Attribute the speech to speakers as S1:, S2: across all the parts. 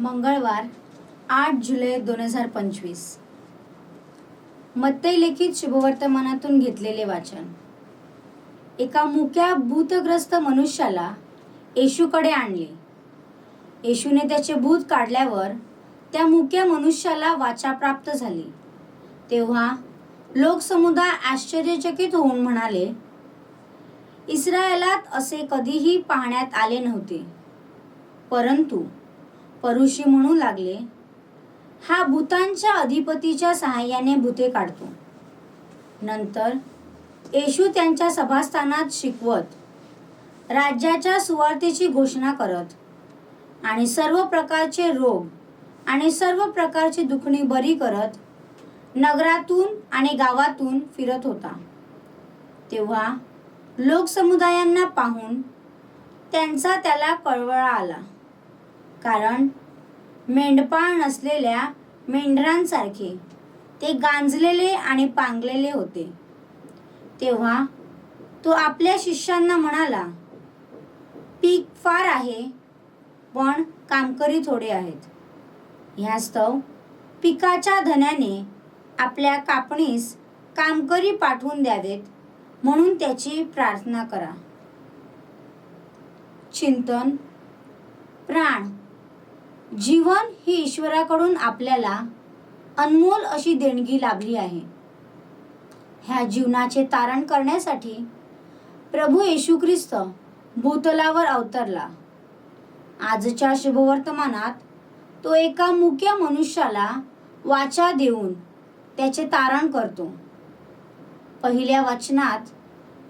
S1: मंगळवार आठ जुलै दोन हजार पंचवीस. मत्तई लेखित शुभवर्तमानातून घेतलेले वाचन. एका मुक्या भूतग्रस्त मनुष्याला येशूकडे आणले. येशूने त्याचे भूत काढल्यावर त्या मुक्या मनुष्याला वाचा प्राप्त झाली. तेव्हा लोकसमुदाय आश्चर्यचकित होऊन म्हणाले इस्रायलात असे कधीही पाहण्यात आले नव्हते. परंतु परुषी म्हणू लागले हा भूतांच्या अधिपतीच्या सहाय्याने भूते काढतो. नंतर येशू त्यांच्या सभास्थानात शिकवत राज्याच्या सुवार्थेची घोषणा करत आणि सर्व प्रकारचे रोग आणि सर्व प्रकारची दुखणी बरी करत नगरातून आणि गावातून फिरत होता. तेव्हा लोकसमुदायांना पाहून त्यांचा त्याला कळवळा आला. कारण मेंढपाळ नसलेल्या मेंढरांसारखे. ते गांजलेले आणि पांगलेले होते. तेव्हा तो आपल्या शिष्यांना म्हणाला पीक फार आहे पण कामकरी थोडे आहेत. ह्यास्तव पिकाच्या धन्याने आपल्या कापणीस कामकरी पाठवून द्यावेत म्हणून त्याची प्रार्थना करा. चिंतन प्राण जीवन ही ईश्वराकडून आपल्याला अनमोल अशी देणगी लाभली आहे. ह्या जीवनाचे तारण करण्यासाठी प्रभू येशू ख्रिस्त भूतलावर अवतरला. आजच्या शुभवर्तमानात तो एका मुक्या मनुष्याला वाचा देऊन त्याचे तारण करतो. पहिल्या वचनात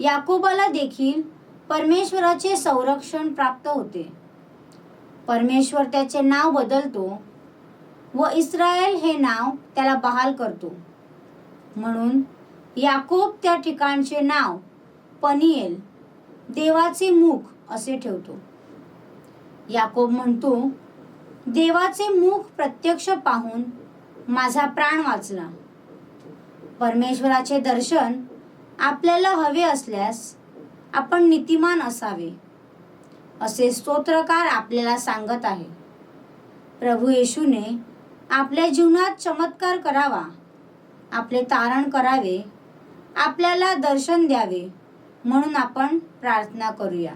S1: याकोबाला देखील परमेश्वराचे संरक्षण प्राप्त होते. परमेश्वर त्याचे नाव बदलतो व इस्रायल हे नाव त्याला बहाल करतो. म्हणून याकोब त्या ठिकाणचे नाव पनिएल देवाचे मुख असे ठेवतो. याकोब म्हणतो देवाचे मुख प्रत्यक्ष पाहून माझा प्राण वाचला. परमेश्वराचे दर्शन आपल्याला हवे असल्यास आपण नीतिमान असावे. असे स्तोत्रकार आपल्याला सांगत आहे. प्रभू येशूने आपल्या जीवनात चमत्कार करावा आपले तारण करावे आपल्याला दर्शन द्यावे म्हणून आपण प्रार्थना करूया.